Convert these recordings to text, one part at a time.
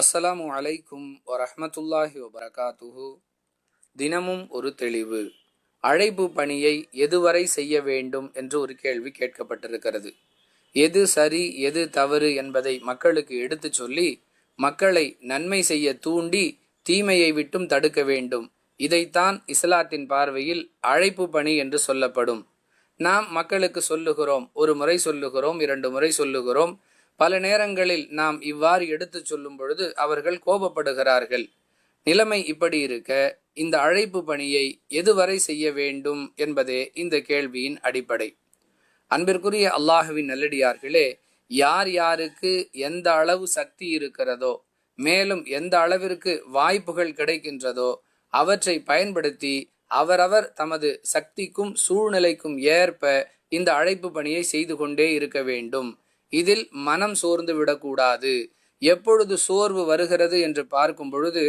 அஸ்ஸலாமு அலைக்கும் வரஹமத்துல்லாஹி வபரகாத்துஹு. தினமும் ஒரு தெளிவு. அழைப்பு பணியை எதுவரை செய்ய வேண்டும் என்று ஒரு கேள்வி கேட்கப்பட்டிருக்கிறது. எது சரி எது தவறு என்பதை மக்களுக்கு எடுத்துச் சொல்லி மக்களை நன்மை செய்ய தூண்டி தீமையை விட்டும் தடுக்க வேண்டும். இதைத்தான் இஸ்லாத்தின் பார்வையில் அழைப்பு பணி என்று சொல்லப்படும். நாம் மக்களுக்கு சொல்லுகிறோம் ஒரு முறை சொல்லுகிறோம் இரண்டு முறை சொல்லுகிறோம் பல நேரங்களில் நாம் இவ்வாறு எடுத்துச் சொல்லும் பொழுது அவர்கள் கோபப்படுகிறார்கள். நிலைமை இப்படி இருக்க இந்த அழைப்பு பணியை எதுவரை செய்ய வேண்டும் என்பதே இந்த கேள்வியின் அடிப்படை. அன்பிற்குரிய அல்லாஹுவின் நல்லடியார்களே யார் யாருக்கு எந்த அளவு சக்தி இருக்கிறதோ மேலும் எந்த அளவிற்கு வாய்ப்புகள் கிடைக்கின்றதோ அவற்றை பயன்படுத்தி அவரவர் தமது சக்திக்கும் சூழ்நிலைக்கும் ஏற்ப இந்த அழைப்பு பணியை செய்து கொண்டே இருக்க வேண்டும். இதில் மனம் சோர்ந்து விடக்கூடாது. எப்பொழுது சோர்வு வருகிறது என்று பார்க்கும் பொழுது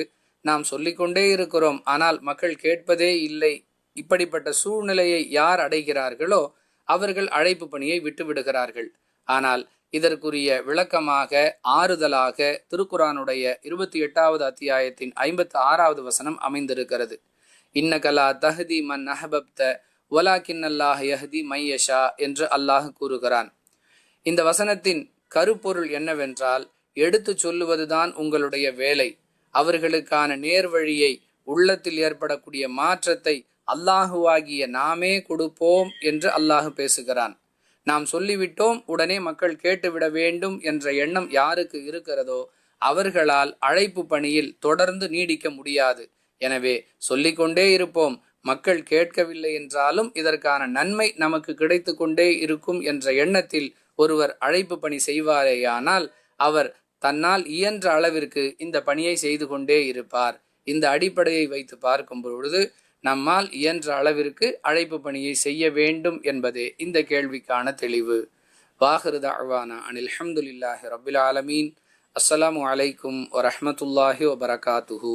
நாம் சொல்லிக்கொண்டே இருக்கிறோம் ஆனால் மக்கள் கேட்பதே இல்லை. இப்படிப்பட்ட சூழ்நிலையை யார் அடைகிறார்களோ அவர்கள் அழைப்பு பணியை விட்டுவிடுகிறார்கள் ஆனால் இதற்குரிய விளக்கமாக ஆறுதலாக திருக்குரானுடைய இருபத்தி எட்டாவது அத்தியாயத்தின் ஐம்பத்தி ஆறாவது வசனம் அமைந்திருக்கிறது. இன்னகலா தஹதி மன் அஹபப்த ஒலாக்கின் அல்லாஹ் யஹதி மையஷா என்று அல்லாஹ் கூறுகிறான். இந்த வசனத்தின் கருப்பொருள் என்னவென்றால் எடுத்துச் சொல்லுவதுதான் உங்களுடைய வேலை. அவர்களுக்கான நேர்வழியை உள்ளத்தில் ஏற்படக்கூடிய மாற்றத்தை அல்லாஹுவாகிய நாமே கொடுப்போம் என்று அல்லாஹு பேசுகிறான். நாம் சொல்லிவிட்டோம் உடனே மக்கள் கேட்டுவிட வேண்டும் என்ற எண்ணம் யாருக்கு இருக்கிறதோ அவர்களால் அழைப்பு பணியில் தொடர்ந்து நீடிக்க முடியாது. எனவே சொல்லிக்கொண்டே இருப்போம் மக்கள் கேட்கவில்லை என்றாலும் இதற்கான நன்மை நமக்கு கிடைத்து கொண்டே இருக்கும் என்ற எண்ணத்தில் ஒருவர் அழைப்பு பணி செய்வாரேயானால் அவர் தன்னால் இயன்ற அளவிற்கு இந்த பணியை செய்து கொண்டே இருப்பார். இந்த அடிப்படையை வைத்து பார்க்கும் பொழுது நம்மால் இயன்ற அளவிற்கு அழைப்பு பணியை செய்ய வேண்டும் என்பதே இந்த கேள்விக்கான தெளிவு. வாஹிருத அழ்வானா அனில் அஹமதுல்லாஹி ரபுல் ஆலமீன். அஸ்லாம் அலைக்கும் வரமத்துல்லாஹி வபரகாத்துஹூ.